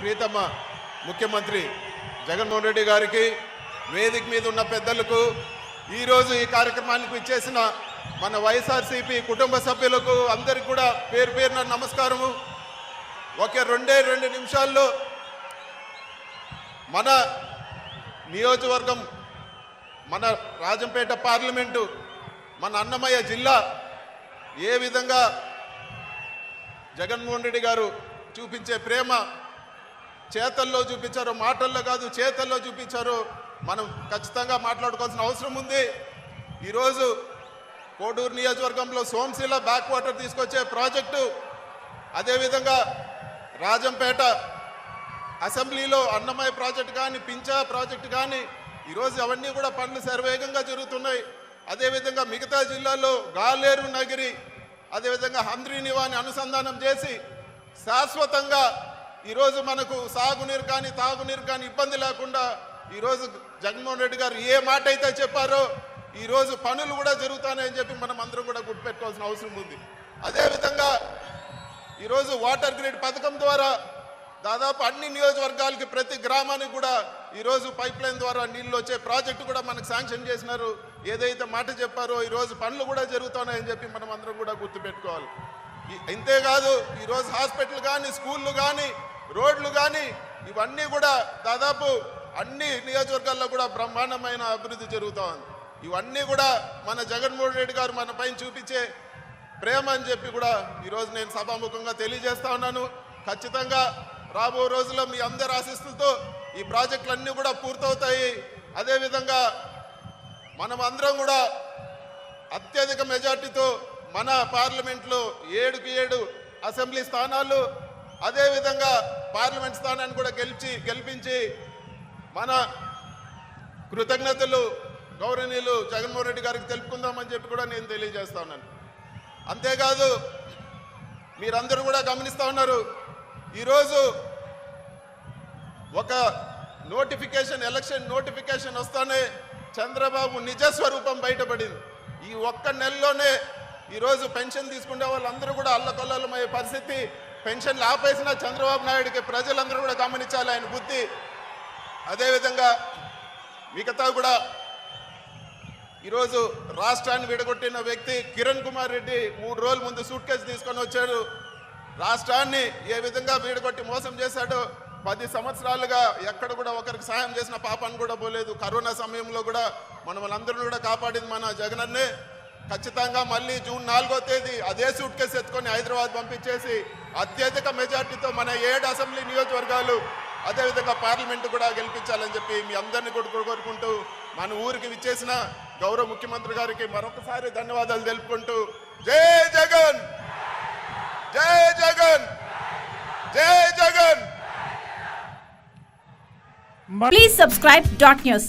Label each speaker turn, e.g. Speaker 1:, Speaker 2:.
Speaker 1: ప్రీతమ్మ ముఖ్యమంత్రి జగన్మోహన్ రెడ్డి గారికి వేదిక మీద ఉన్న పెద్దలకు ఈరోజు ఈ కార్యక్రమానికి ఇచ్చేసిన మన వైఎస్ఆర్సీపీ కుటుంబ సభ్యులకు అందరికి కూడా పేరు పేరున నమస్కారము. ఒకే రెండే రెండు నిమిషాల్లో మన నియోజకవర్గం మన రాజంపేట పార్లమెంటు మన అన్నమయ్య జిల్లా ఏ విధంగా జగన్మోహన్ రెడ్డి గారు చూపించే ప్రేమ చేతల్లో చూపించారు మాటల్లో కాదు చేతల్లో చూపించారు మనం ఖచ్చితంగా మాట్లాడుకోవాల్సిన అవసరం ఉంది. ఈరోజు కోడూరు నియోజకవర్గంలో సోమశిల బ్యాక్ వాటర్ తీసుకొచ్చే ప్రాజెక్టు అదేవిధంగా రాజంపేట అసెంబ్లీలో అన్నమయ్య ప్రాజెక్టు కానీ పించా ప్రాజెక్టు కానీ ఈరోజు అవన్నీ కూడా పనులు శరవేగంగా జరుగుతున్నాయి. అదేవిధంగా మిగతా జిల్లాల్లో గాలేరు నగిరి అదేవిధంగా హంద్రీనివాని అనుసంధానం చేసి శాశ్వతంగా ఈరోజు మనకు సాగునీరు కానీ తాగునీరు కానీ ఇబ్బంది లేకుండా ఈరోజు జగన్మోహన్ రెడ్డి గారు ఏ మాట అయితే చెప్పారో ఈరోజు పనులు కూడా జరుగుతాయని చెప్పి మనం అందరం కూడా గుర్తుపెట్టుకోవాల్సిన అవసరం ఉంది. అదేవిధంగా ఈరోజు వాటర్ గ్రిడ్ పథకం ద్వారా దాదాపు అన్ని నియోజకవర్గాలకి ప్రతి గ్రామానికి కూడా ఈరోజు పైప్ లైన్ ద్వారా నీళ్ళు వచ్చే ప్రాజెక్టు కూడా మనకు శాంక్షన్ చేసినారు. ఏదైతే మాట చెప్పారో ఈరోజు పనులు కూడా జరుగుతున్నాయని చెప్పి మనం అందరం కూడా గుర్తుపెట్టుకోవాలి. ఇంతేకాదు ఈరోజు హాస్పిటల్ కానీ స్కూళ్ళు కానీ రోడ్లు కానీ ఇవన్నీ కూడా దాదాపు అన్ని నియోజకవర్గాల్లో కూడా బ్రహ్మాండమైన అభివృద్ధి జరుగుతూ ఉంది. ఇవన్నీ కూడా మన జగన్మోహన్ రెడ్డి గారు మన పైన చూపించే ప్రేమ అని చెప్పి కూడా ఈరోజు నేను సభాముఖంగా తెలియజేస్తా ఉన్నాను. ఖచ్చితంగా రాబో రోజుల్లో మీ అందరి ఆశిస్తులతో ఈ ప్రాజెక్టులన్నీ కూడా పూర్తవుతాయి. అదేవిధంగా మనం అందరం కూడా అత్యధిక మెజార్టీతో మన పార్లమెంట్లో ఏడుకి ఏడు అసెంబ్లీ స్థానాలు అదేవిధంగా పార్లమెంట్ స్థానాన్ని కూడా గెలిచి గెలిపించి మన కృతజ్ఞతలు గౌరవనీయులు జగన్మోహన్ రెడ్డి గారికి తెలుపుకుందామని చెప్పి కూడా నేను తెలియజేస్తా ఉన్నాను. అంతేకాదు మీరందరూ కూడా గమనిస్తూ ఉన్నారు ఈరోజు ఒక నోటిఫికేషన్ ఎలక్షన్ నోటిఫికేషన్ వస్తానే చంద్రబాబు నిజ స్వరూపం బయటపడింది. ఈ ఒక్క నెలలోనే ఈరోజు పెన్షన్ తీసుకునే వాళ్ళందరూ కూడా అల్లకొల్లమయ్యే పరిస్థితి. పెన్షన్లు ఆపేసిన చంద్రబాబు నాయుడికి ప్రజలందరూ కూడా గమనించాలి ఆయన బుద్ధి. అదేవిధంగా మిగతా కూడా ఈరోజు రాష్ట్రాన్ని విడగొట్టిన వ్యక్తి కిరణ్ కుమార్ రెడ్డి మూడు రోజుల ముందు సూట్ కేసు తీసుకొని వచ్చాడు. రాష్ట్రాన్ని ఏ విధంగా వీడగొట్టి మోసం చేశాడో పది సంవత్సరాలుగా ఎక్కడ కూడా ఒకరికి సాయం చేసిన పాపాన్ని కూడా పోలేదు. కరోనా సమయంలో కూడా మనం అందరిని కూడా కాపాడింది మన జగనన్నే. ఖచ్చితంగా మళ్ళీ జూన్ నాలుగో తేదీ అదే సూట్ కేసు ఎత్తుకొని హైదరాబాద్ పంపించేసి అత్యధిక మెజార్టీతో మన ఏడు అసెంబ్లీ నియోజకవర్గాలు అదేవిధంగా పార్లమెంట్ కూడా గెలిపించాలని చెప్పి మీ అందరినీ కూడా కోరుకుంటూ మన ఊరికి విచ్చేసిన గౌరవ ముఖ్యమంత్రి గారికి మరొకసారి ధన్యవాదాలు తెలుపుకుంటూ జై Jagan! Jai Jagan! Jai Jagan!
Speaker 2: Please subscribe dot news